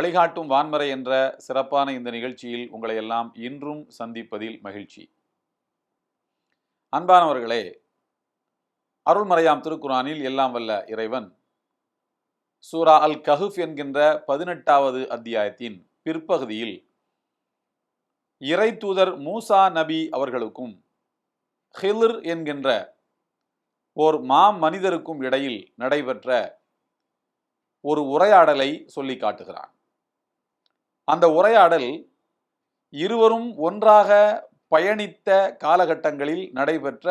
வழிகாட்டும் வான்மறை என்ற சிறப்பான இந்த நிகழ்ச்சியில் உங்களை எல்லாம் இன்றும் சந்திப்பதில் மகிழ்ச்சி. அன்பானவர்களே அருள்மறையாம் திருக்குரானில் எல்லாம் வல்ல இறைவன் சூரா அல் கஹுஃப் என்கின்ற பதினெட்டாவது அத்தியாயத்தின் பிற்பகுதியில் இறை தூதர் மூசா நபி அவர்களுக்கும் ஹிலிர் என்கின்ற ஓர் மா மனிதருக்கும் இடையில் நடைபெற்ற ஒரு உரையாடலை சொல்லி காட்டுகிறான். அந்த உரையாடல் இருவரும் ஒன்றாக பயணித்த காலகட்டங்களில் நடைபெற்ற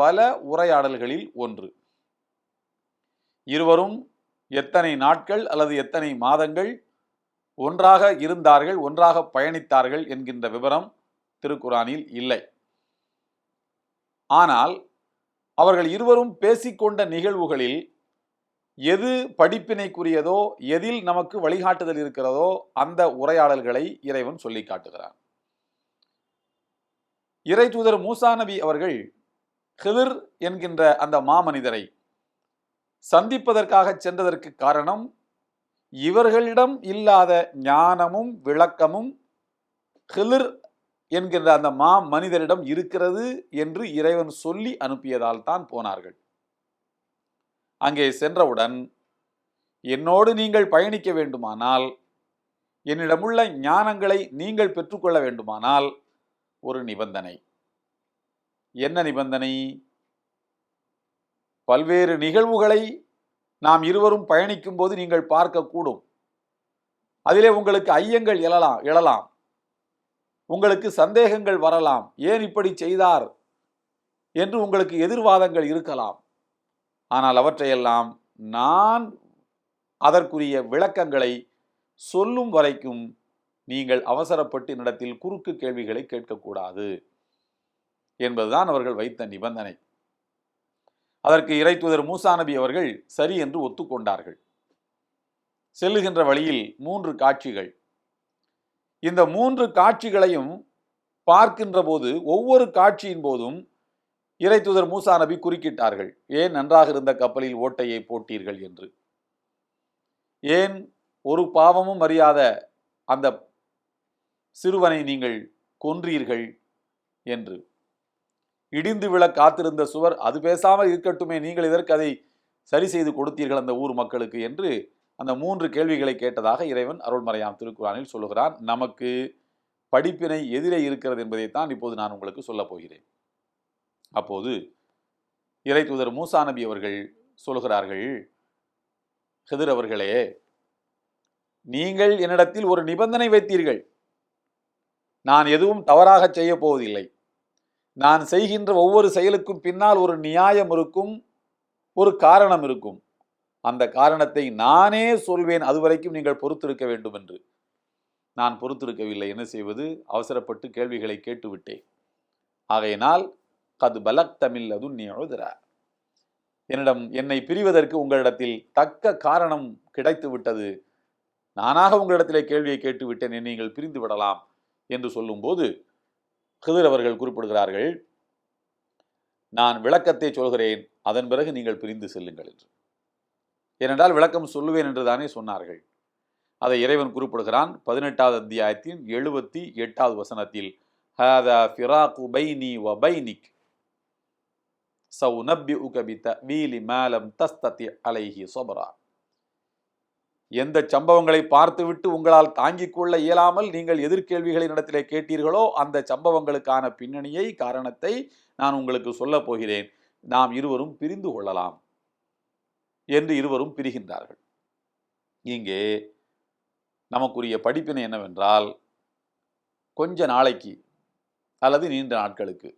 பல உரையாடல்களில் ஒன்று. இருவரும் எத்தனை நாட்கள் அல்லது எத்தனை மாதங்கள் ஒன்றாக இருந்தார்கள் ஒன்றாக பயணித்தார்கள் என்கின்ற விவரம் திருக்குரானில் இல்லை. ஆனால் அவர்கள் இருவரும் பேசிக்கொண்ட நிகழ்வுகளில் எது படிப்பினைக்குரியதோ எதில் நமக்கு வழிகாட்டுதல் இருக்கிறதோ அந்த உரையாடல்களை இறைவன் சொல்லி காட்டுகிறான். இறை தூதர் மூசா நபி அவர்கள் ஹிதிர் என்கின்ற அந்த மாமனிதரை சந்திப்பதற்காக சென்றதற்கு காரணம் இவர்களிடம் இல்லாத ஞானமும் விளக்கமும் ஹிலிர் என்கின்ற அந்த மா மனிதரிடம் இருக்கிறது என்று இறைவன் சொல்லி அனுப்பியதால் தான் போனார்கள். அங்கே சென்றவுடன் என்னோடு நீங்கள் பயணிக்க வேண்டுமானால் என்னிடமுள்ள ஞானங்களை நீங்கள் பெற்றுக்கொள்ள வேண்டுமானால் ஒரு நிபந்தனை. என்ன நிபந்தனை? பல்வேறு நிகழ்வுகளை நாம் இருவரும் பயணிக்கும் போது நீங்கள் பார்க்கக்கூடும். அதிலே உங்களுக்கு ஐயங்கள் எழலாம் எழலாம். உங்களுக்கு சந்தேகங்கள் வரலாம். ஏன் இப்படி செய்தார்? என்று உங்களுக்கு எதிர்வாதங்கள் இருக்கலாம். ஆனால் அவற்றையெல்லாம் நான் அதற்குரிய விளக்கங்களை சொல்லும் வரைக்கும் நீங்கள் அவசரப்பட்டு என்னிடத்தில் குறுக்கு கேள்விகளை கேட்கக்கூடாது என்பதுதான் அவர்கள் வைத்த நிபந்தனை. அதற்கு இறை தூதர் மூசா நபி அவர்கள் சரி என்று ஒத்துக்கொண்டார்கள். செல்லுகின்ற வழியில் மூன்று காட்சிகள். இந்த மூன்று காட்சிகளையும் பார்க்கின்ற போது ஒவ்வொரு காட்சியின் போதும் இறை தூதர் மூசா நபி குறுக்கிட்டார்கள் ஏன் நன்றாக இருந்த கப்பலில் ஓட்டையை போட்டீர்கள்? என்று. ஏன் ஒரு பாவமும் அறியாத அந்த சிறுவனை நீங்கள் கொன்றீர்கள்? என்று. இடிந்து விழ காத்திருந்த சுவர் அது பேசாமல் இருக்கட்டுமே நீங்கள் இதற்கு அதை சரி செய்து கொடுத்தீர்கள் அந்த ஊர் மக்களுக்கு என்று அந்த மூன்று கேள்விகளை கேட்டதாக இறைவன் அருள்மறையாம் திருக்குறானில் சொல்லுகிறான். நமக்கு படிப்பினை எதிரே இருக்கிறது என்பதைத்தான் இப்போது நான் உங்களுக்கு சொல்லப் போகிறேன். அப்போது இறை தூதர் மூசா நபி அவர்கள் சொல்கிறார்கள் ஹிதிர் அவர்களே நீங்கள் என்னிடத்தில் ஒரு நிபந்தனை வைத்தீர்கள். நான் எதுவும் தவறாக செய்ய போவதில்லை. நான் செய்கின்ற ஒவ்வொரு செயலுக்கும் பின்னால் ஒரு நியாயம் இருக்கும் ஒரு காரணம் இருக்கும். அந்த காரணத்தை நானே சொல்வேன். அதுவரைக்கும் நீங்கள் பொறுத்திருக்க வேண்டும் என்று. நான் பொறுத்திருக்கவில்லை. என்ன செய்வது? அவசரப்பட்டு கேள்விகளை கேட்டுவிட்டேன். ஆகையினால் கது பலக் தமிழ் அது நீழுதுரா என்னிடம் என்னை பிரிவதற்கு உங்களிடத்தில் தக்க காரணம் கிடைத்து விட்டது. நானாக உங்களிடத்திலே கேள்வியை கேட்டு விட்டேன் நீங்கள் பிரிந்து விடலாம் என்று சொல்லும்போது ஹிதர் அவர்கள் குறிப்பிடுகிறார்கள் நான் விளக்கத்தை சொல்கிறேன் அதன் பிறகு நீங்கள் பிரிந்து செல்லுங்கள் என்று. ஏனென்றால் விளக்கம் சொல்லுவேன் என்று தானே சொன்னார்கள். அதை இறைவன் குறிப்பிடுகிறான் பதினெட்டாவது அத்தியாயத்தின் எழுபத்தி எட்டாவது வசனத்தில் ஹாதா ஃபிராகு பைனி வ பைனிக். சவுனப்பி உகபித்த வீலி மேலம் தஸ்தத்தி அலைஹி சோபரா. எந்த சம்பவங்களை பார்த்துவிட்டு உங்களால் தாங்கிக் கொள்ள இயலாமல் நீங்கள் எதிர்கேள்விகளின் இடத்திலே கேட்டீர்களோ அந்த சம்பவங்களுக்கான பின்னணியை காரணத்தை நான் உங்களுக்கு சொல்லப் போகிறேன். நாம் இருவரும் பிரிந்து கொள்ளலாம் என்று இருவரும் பிரிகின்றார்கள். இங்கே நமக்குரிய படிப்பினை என்னவென்றால் கொஞ்ச நாளைக்கு அல்லது நீண்ட நாட்களுக்கு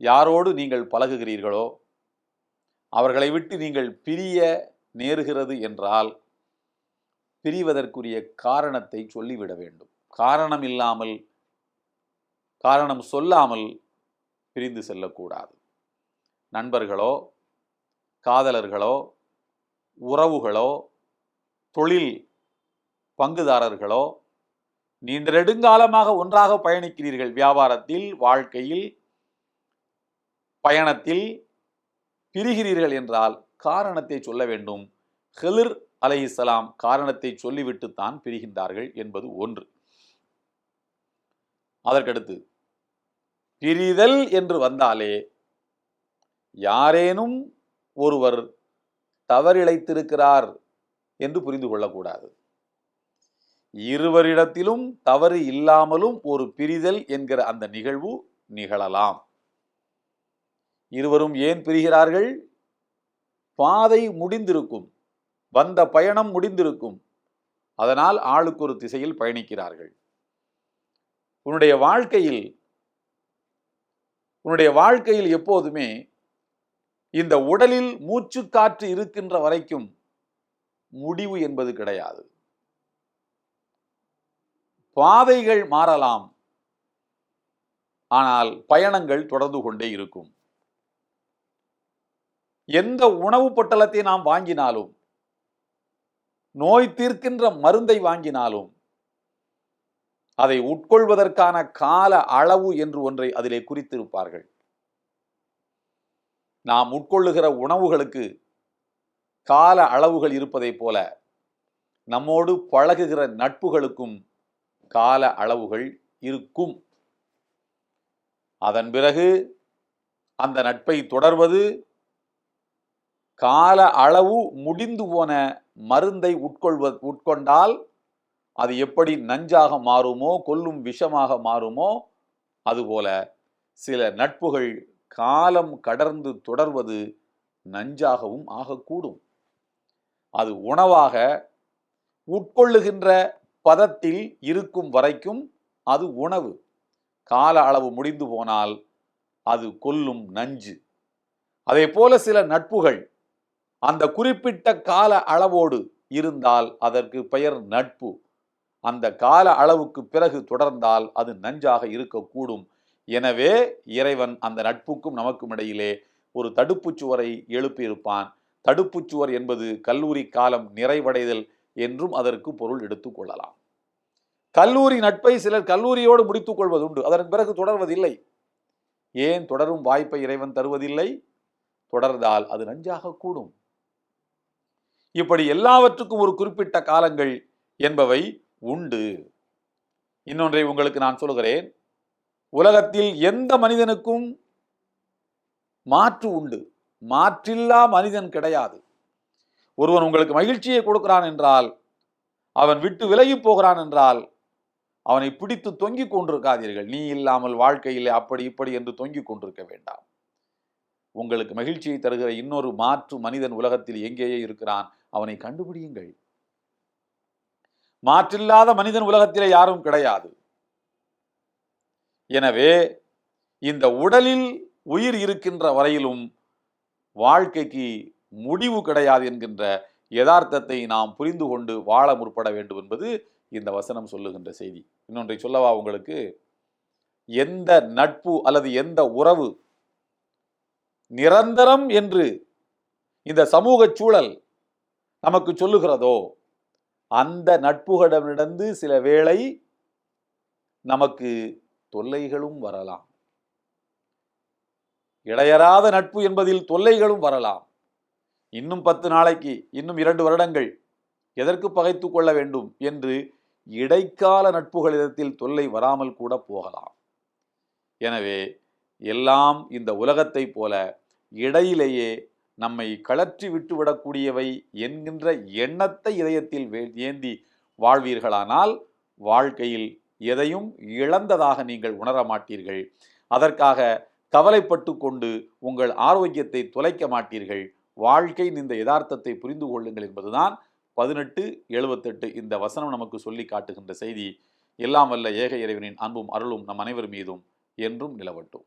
யாரோடு நீங்கள் பழகுகிறீர்களோ அவர்களை விட்டு நீங்கள் பிரிய நேருகிறது என்றால் பிரிவதற்குரிய காரணத்தை சொல்லிவிட வேண்டும். காரணம் இல்லாமல் காரணம் சொல்லாமல் பிரிந்து செல்லக்கூடாது. நண்பர்களோ காதலர்களோ உறவுகளோ தொழில் பங்குதாரர்களோ நீண்ட நெடுங்காலமாக ஒன்றாக பயணிக்கிறீர்கள். வியாபாரத்தில் வாழ்க்கையில் பயணத்தில் பிரிகிறீர்கள் என்றால் காரணத்தை சொல்ல வேண்டும். ஹெலிர் அலை இஸ்லாம் காரணத்தை சொல்லிவிட்டு தான் பிரிகின்றார்கள் என்பது ஒன்று. அதற்கடுத்து பிரிதல் என்று வந்தாலே யாரேனும் ஒருவர் தவறிழைத்திருக்கிறார் என்று புரிந்து கொள்ளக்கூடாது. இருவரிடத்திலும் தவறு இல்லாமலும் ஒரு பிரிதல் என்கிற அந்த நிகழ்வு நிகழலாம். இருவரும் ஏன் பிரிகிறார்கள்? பாதை முடிந்திருக்கும். வந்த பயணம் முடிந்திருக்கும். அதனால் ஆளுக்கு ஒரு திசையில் பயணிக்கிறார்கள். உன்னுடைய வாழ்க்கையில் உன்னுடைய வாழ்க்கையில் எப்போதுமே இந்த உடலில் மூச்சு காற்று இருக்கின்ற வரைக்கும் முடிவு என்பது கிடையாது. பாதைகள் மாறலாம். ஆனால் பயணங்கள் தொடர்ந்து கொண்டே இருக்கும். எந்த உணவு பொட்டலத்தை நாம் வாங்கினாலும் நோய் தீர்க்கின்ற மருந்தை வாங்கினாலும் அதை உட்கொள்வதற்கான கால அளவு என்று ஒன்றை அதிலே குறித்திருப்பார்கள். நாம் உட்கொள்ளுகிற உணவுகளுக்கு கால அளவுகள் இருப்பதைப் போல நம்மோடு பழகுகிற நட்புகளுக்கும் கால அளவுகள் இருக்கும். அதன் பிறகு அந்த நட்பை தொடர்வது கால அளவு முடிந்து போன மருந்தை உட்கொள்வ உட்கொண்டால் அது எப்படி நஞ்சாக மாறுமோ கொல்லும் விஷமாக மாறுமோ அதுபோல சில நட்புகள் காலம் கடர்ந்து தொடர்வது நஞ்சாகவும் ஆகக்கூடும். அது உணவாக உட்கொள்ளுகின்ற பதத்தில் இருக்கும் வரைக்கும் அது உணவு. கால அளவு முடிந்து போனால் அது கொல்லும் நஞ்சு. அதே போல சில நட்புகள் அந்த குறிப்பிட்ட கால அளவோடு இருந்தால் அதற்கு பெயர் நட்பு. அந்த கால அளவுக்கு பிறகு தொடர்ந்தால் அது நஞ்சாக இருக்கக்கூடும். எனவே இறைவன் அந்த நட்புக்கும் நமக்கும் இடையிலே ஒரு தடுப்புச் சுவரை எழுப்பியிருப்பான். தடுப்புச் சுவர் என்பது கல்லூரி காலம் நிறைவடைதல் என்றும் அதற்கு பொருள் எடுத்துக் கொள்ளலாம். கல்லூரி நட்பை சிலர் கல்லூரியோடு முடித்துக் கொள்வதுண்டு. அதன் பிறகு தொடர்வதில்லை. ஏன் தொடரும் வாய்ப்பை இறைவன் தருவதில்லை? தொடர்ந்தால் அது நஞ்சாக கூடும். இப்படி எல்லாவற்றுக்கும் ஒரு குறிப்பிட்ட காலங்கள் என்பவை உண்டு. இன்னொன்றை உங்களுக்கு நான் சொல்கிறேன் உலகத்தில் எந்த மனிதனுக்கும் மாற்று உண்டு. மாற்றில்லா மனிதன் கிடையாது. ஒருவன் உங்களுக்கு மகிழ்ச்சியை கொடுக்கிறான் என்றால் அவன் விட்டு விலகி போகிறான் என்றால் அவனை பிடித்து தொங்கிக் கொண்டிருக்காதீர்கள். நீ இல்லாமல் வாழ்க்கையில் அப்படி இப்படி என்று தொங்கிக் கொண்டிருக்க வேண்டாம். உங்களுக்கு மகிழ்ச்சியை தருகிற இன்னொரு மாற்று மனிதன் உலகத்தில் எங்கேயே இருக்கிறான். அவனை கண்டுபிடியுங்கள். மாற்றில்லாத மனிதன் உலகத்திலே யாரும் கிடையாது. எனவே இந்த உடலில் உயிர் இருக்கின்ற வரையிலும் வாழ்க்கைக்கு முடிவு கிடையாது என்கின்ற யதார்த்தத்தை நாம் புரிந்து கொண்டு வாழ முற்பட வேண்டும் என்பது இந்த வசனம் சொல்லுகின்ற செய்தி. இன்னொன்றை சொல்லவா உங்களுக்கு? எந்த நட்பு அல்லது எந்த உறவு நிரந்தரம் என்று இந்த சமூக சூழல் நமக்கு சொல்லுகிறதோ அந்த நட்புகளிடமிருந்து சில வேளை நமக்கு தொல்லைகளும் வரலாம். இடையறாத நட்பு என்பதில் தொல்லைகளும் வரலாம். இன்னும் பத்து நாளைக்கு இன்னும் இரண்டு வருடங்கள் எதற்கு பகைத்து கொள்ள வேண்டும் என்று இடைக்கால நட்புகளிடத்தில் தொல்லை வராமல் கூட போகலாம். எனவே எல்லாம் இந்த உலகத்தைப் போல இடையிலேயே நம்மை கழற்றி விட்டுவிடக்கூடியவை என்கின்ற எண்ணத்தை இதயத்தில் ஏந்தி வாழ்வீர்களானால் வாழ்க்கையில் எதையும் இழந்ததாக நீங்கள் உணர மாட்டீர்கள். அதற்காக கவலைப்பட்டு கொண்டு உங்கள் ஆரோக்கியத்தை தொலைக்க மாட்டீர்கள். வாழ்க்கையின் இந்த யதார்த்தத்தை புரிந்து கொள்ளுங்கள் என்பதுதான் பதினெட்டு எழுபத்தெட்டு இந்த வசனம் நமக்கு சொல்லி காட்டுகின்ற செய்தி. எல்லாம் வல்ல ஏக இறைவனின் அன்பும் அருளும் நம் அனைவர் மீதும் என்றும் நிலவட்டும்.